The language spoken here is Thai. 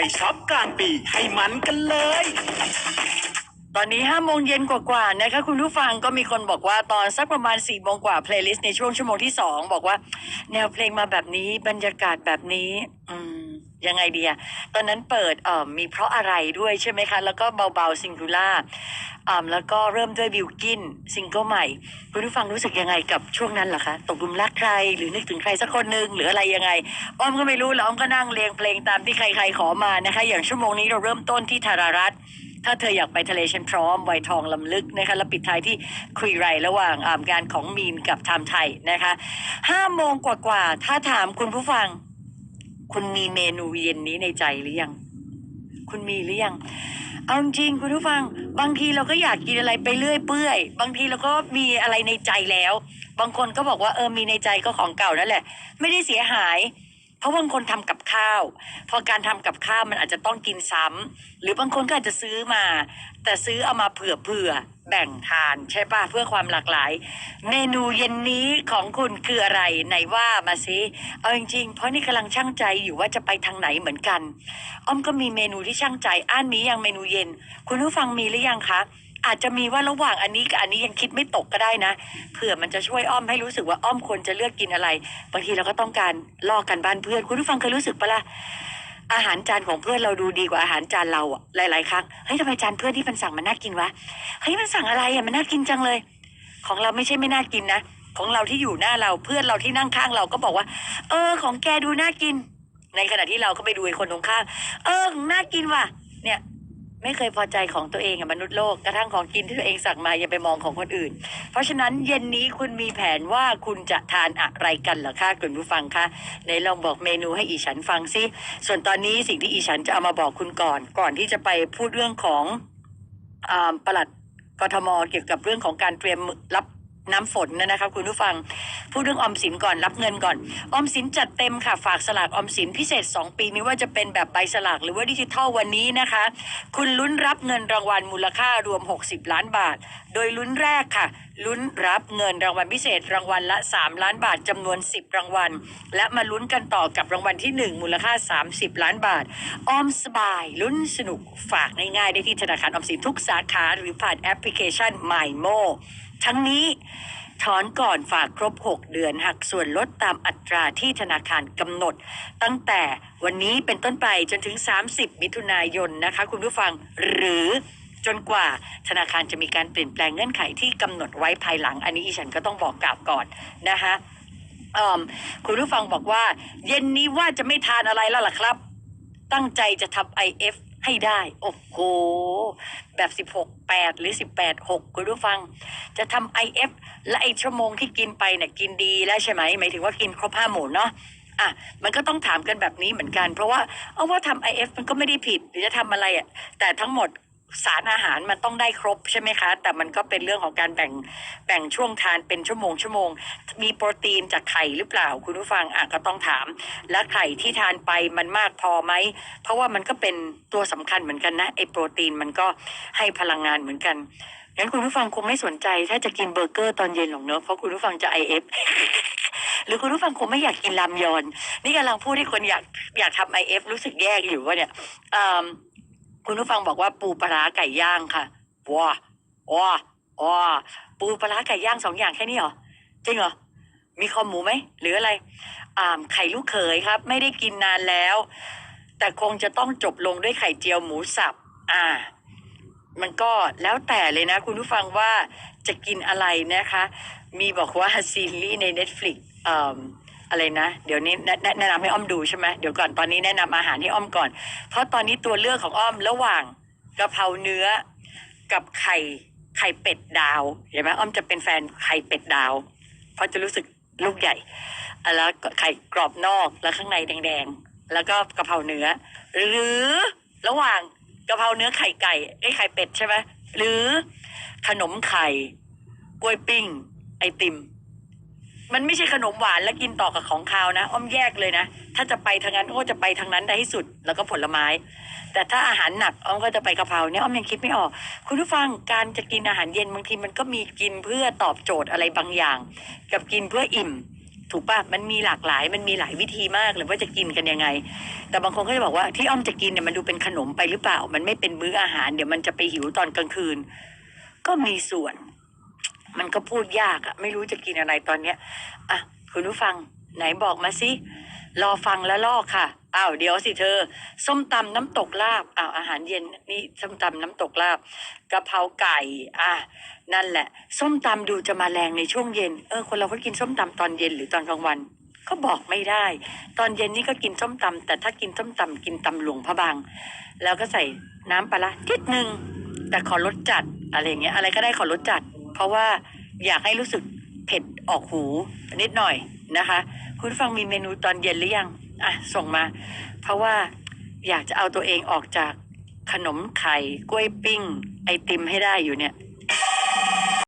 ไปช็อปกลางปีให้มันกันเลย ตอนนี้ห้าโมงเย็นกว่าๆนะคะคุณผู้ฟังก็มีคนบอกว่าตอนสักประมาณ4ี่โมงกว่าเพลย์ลิสต์ในช่วงชั่วโมงที่ 2 บอกว่า แนวเพลงมาแบบนี้บรรยากาศแบบนี้ อืม ยังไงดีอะตอนนั้นเปิดเอ่อมีเพราะอะไรด้วยใช่ไหมคะ แล้วก็เบาๆซิงคูล่าอ่าแล้วก็เริ่มด้วยบิวกินซิงเกิลใหม่ คุณผู้ฟังรู้สึกยังไงกับช่วงนั้นเหรอคะ ตกลุมรักใคร หรือนึกถึงใครสักคนหนึ่งหรืออะไรยังไง อ้อมก็ไม่รู้แล้วอ้อมก็นั่งเรียงเพลงตามที่ใครๆขอมานะคะ อย่างชั่วโมงนี้เราเริ่มต้นที่ธารารัตน์ถ้าเธออยากไปทะเลฉันพร้อมไวทองลำลึกนะคะแล้วปิดท้ายที่คุยไรระหว่างอ่างานของมีนกับไทม์ไทยนะคะห้าโมงกว่าๆถ้าถามคุณผู้ฟัง คุณมีเมนูเย็นนี้ในใจหรือยัง คุณมีหรือยัง เอาจริงคุณผู้ฟัง บางทีเราก็อยากกินอะไรไปเรื่อยเปื่อย บางทีเราก็มีอะไรในใจแล้ว บางคนก็บอกว่าเออมีในใจก็ของเก่านั่นแหละ ไม่ได้เสียหาย เพราะบางคนทำกับข้าว พอการทำกับข้าวมันอาจจะต้องกินซ้ำหรือบางคนก็อาจจะซื้อมา แต่ซื้อเอามาเผื่อเผื่อ แบ่งทานใช่ป่ะเพื่อความหลากหลาย เมนูเย็นนี้ของคุณคืออะไรไหนว่ามาสิเอาจริงๆเพราะนี่กำลังช่างใจอยู่ว่าจะไปทางไหนเหมือนกัน อ้อมก็มีเมนูที่ช่างใจอ่านมียังเมนูเย็น คุณผู้ฟังมีหรือยังคะอาจจะมีว่าระหว่างอันนี้กับอันนี้ยังคิดไม่ตกก็ได้นะเผื่อมันจะช่วยอ้อมให้รู้สึกว่าอ้อมควรจะเลือกกินอะไรบางทีเราก็ต้องการลอกกันบ้านเพื่อนคุณผู้ฟังเคยรู้สึกปะล่ะ อาหารจานของเพื่อนเราดูดีกว่าอาหารจานเราอะหลายๆครั้งเฮ้ยทำไมจานเพื่อนที่มันสั่งมันน่ากินวะเฮ้ยมันสั่งอะไรอะมันน่ากินจังเลย ของเราไม่ใช่ไม่น่ากินนะของเราที่อยู่หน้าเราเพื่อนเราที่นั่งข้างเราก็บอกว่า เออ ของแกดูน่ากิน ในขณะที่เราก็ไปดูไอ้คนตรงข้าง เออน่ากินว่ะ เนี่ย ไม่เคยพอใจของตัวเองอะมนุษย์โลกกระทั่งของกินที่ตัวเองสั่งมาอย่าไปมองของคนอื่น เพราะฉะนั้นเย็นนี้คุณมีแผนว่าคุณจะทานอะไรกันเหรอคะคุณผู้ฟังคะในลองบอกเมนูให้อีฉันฟังซิส่วนตอนนี้สิ่งที่อีฉันจะเอามาบอกคุณก่อน ก่อนที่จะไปพูดเรื่องของอ่าปลัดกทมเกี่ยวกับเรื่องของการเตรียมรับ น้ำฝนนะนะคะคุณผู้ฟังพูดเรื่องออมสินก่อนรับเงินก่อนออมสินจัดเต็มค่ะฝากสลากออมสินพิเศษ 2 ปีไม่ว่าจะเป็นแบบใบสลากหรือว่าดิจิทัลวันนี้นะคะ คุณลุ้นรับเงินรางวัลมูลค่ารวม 60 ล้านบาท โดยลุ้นแรกค่ะ ลุ้นรับเงินรางวัลพิเศษรางวัลละ 3 ล้านบาทจำนวน 10 รางวัล และมาลุ้นกันต่อกับรางวัลที่ 1 มูลค่า 30 ล้านบาท ออมสบายลุ้นสนุกฝากง่ายๆได้ที่ธนาคารออมสินทุกสาขาหรือผ่านแอปพลิเคชัน MyMo ทั้งนี้ ถอนก่อนฝากครบ 6 เดือนหักส่วนลดตามอัตราที่ธนาคารกำหนด ตั้งแต่วันนี้เป็นต้นไปจนถึง 30 มิถุนายนนะคะ คุณผู้ฟังหรือจนกว่าธนาคารจะมีการเปลี่ยนแปลงเงื่อนไขที่กำหนดไว้ภายหลัง อันนี้อีฉันก็ต้องบอกกล่าวก่อนนะคะคุณผู้ฟังบอกว่า เย็นนี้ว่าจะไม่ทานอะไรแล้วล่ะครับ ตั้งใจจะทำไอเอฟ ให้ได้ โอ้โห แบบ 16 8 หรือ 18 6คุณผู้ฟัง จะทำ IF และไอชั่วโมงที่กินไปเนี่ยกินดีแล้วใช่ไหมหมายถึงว่ากินครบห้าหมู่เนาะอะมันก็ต้องถามกันแบบนี้เหมือนกัน เพราะว่าเอาว่าทำ IF มันก็ไม่ได้ผิดหรือจะทำอะไรอะแต่ทั้งหมด สารอาหารมันต้องได้ครบใช่ไหมคะ แต่มันก็เป็นเรื่องของการแบ่งแบ่งช่วงทานเป็นชั่วโมงชั่วโมง มีโปรตีนจากไข่หรือเปล่าคุณผู้ฟังอะก็ต้องถาม และไข่ที่ทานไปมันมากพอไหม เพราะว่ามันก็เป็นตัวสำคัญเหมือนกันนะไอโปรตีนมันก็ให้พลังงานเหมือนกันงั้นคุณผู้ฟังคงไม่สนใจ ถ้าจะกินเบอร์เกอร์ตอนเย็นหรอกเนอะเพราะคุณผู้ฟังจะไอเอฟหรือคุณผู้ฟังคงไม่อยากกินรามยอน นี่กำลังพูดให้คนอยากอยากทำไอเอฟรู้สึกแย่อยู่ว่าเนี่ยอืม คุณผู้ฟังบอกว่าปูปลาไก่ย่างค่ะว้าว้าว้าปูปลาไก่ย่างสองอย่างแค่นี้เหรอจริงเหรอมีคอหมูไหมหรืออะไรอ่าไข่ลูกเขยครับ ไม่ได้กินนานแล้ว แต่คงจะต้องจบลงด้วยไข่เจียวหมูสับ อ่า มันก็แล้วแต่เลยนะ คุณผู้ฟังว่าจะกินอะไรนะคะ มีบอกว่าซีรีส์ใน Netflix อ่อ อะไรนะ เดี๋ยวนี้แนะแนะนะนำให้อ้อมดูใช่ไหมเดี๋ยวก่อนตอนนี้แนะนำอาหารให้อ้อมก่อน เพราะตอนนี้ตัวเลือกของอ้อมระหว่างกะเพราเนื้อกับไข่ไข่เป็ดดาวเห็นไหมอ้อมจะเป็นแฟนไข่เป็ดดาว เพราะจะรู้สึกลูกใหญ่แล้วไข่กรอบนอกแล้วข้างในแดงๆ แล้วก็กะเพราเนื้อ หรือระหว่างกะเพราเนื้อไข่ไก่ไอ้ไข่เป็ดใช่ไหมหรือขนมไข่กล้วยปิ้ง ไอติม มันไม่ใช่ขนมหวานแล้วกินต่อกับของคาวนะ อ้อมแยกเลยนะ ถ้าจะไปทางนั้นอ้อจะไปทางนั้นได้ที่สุด แล้วก็ผลไม้ แต่ถ้าอาหารหนักอ้อมก็จะไปกะเพราเนี่ยอ้อมยังคิดไม่ออก คุณผู้ฟังการจะกินอาหารเย็นบางทีมันก็มีกินเพื่อตอบโจทย์อะไรบางอย่าง กับกินเพื่ออิ่ม ถูกปะมันมีหลากหลาย มันมีหลายวิธีมากเลยว่าจะกินกันยังไง แต่บางคนก็จะบอกว่าที่อ้อมจะกินเนี่ยมันดูเป็นขนมไปหรือเปล่า มันไม่เป็นมื้ออาหาร เดี๋ยวมันจะไปหิวตอนกลางคืน ก็มีส่วน มันก็พูดยากอะไม่รู้จะกินอะไรตอนเนี้ยอะคุณผู้ฟังไหนบอกมาสิรอฟังแล้วลอกค่ะอ้าวเดี๋ยวสิเธอ ส้มตำน้ำตกลาบอ้าวอาหารเย็นนี่ส้มตำน้ำตกลาบกะเพราไก่อะนั่นแหละ ส้มตำดูจะมาแรงในช่วงเย็นเออคนเราก็กินส้มตำตอนเย็นหรือตอนกลางวันก็บอกไม่ได้ ตอนเย็นนี่ก็กินส้มตำแต่ถ้ากินส้มตำกินตำหลวงพระบาง แล้วก็ใส่น้ำปลาร้าทิดหนึ่งแต่ขอรสจัดอะไรเงี้ยอะไรก็ได้ขอรสจัด เพราะว่าอยากให้รู้สึกเผ็ดออกหูนิดหน่อยนะคะ คุณฟังมีเมนูตอนเย็นหรือยังอะส่งมา เพราะว่าอยากจะเอาตัวเองออกจากขนมไข่กล้วยปิ้ง ไอติมให้ได้อยู่เนี่ย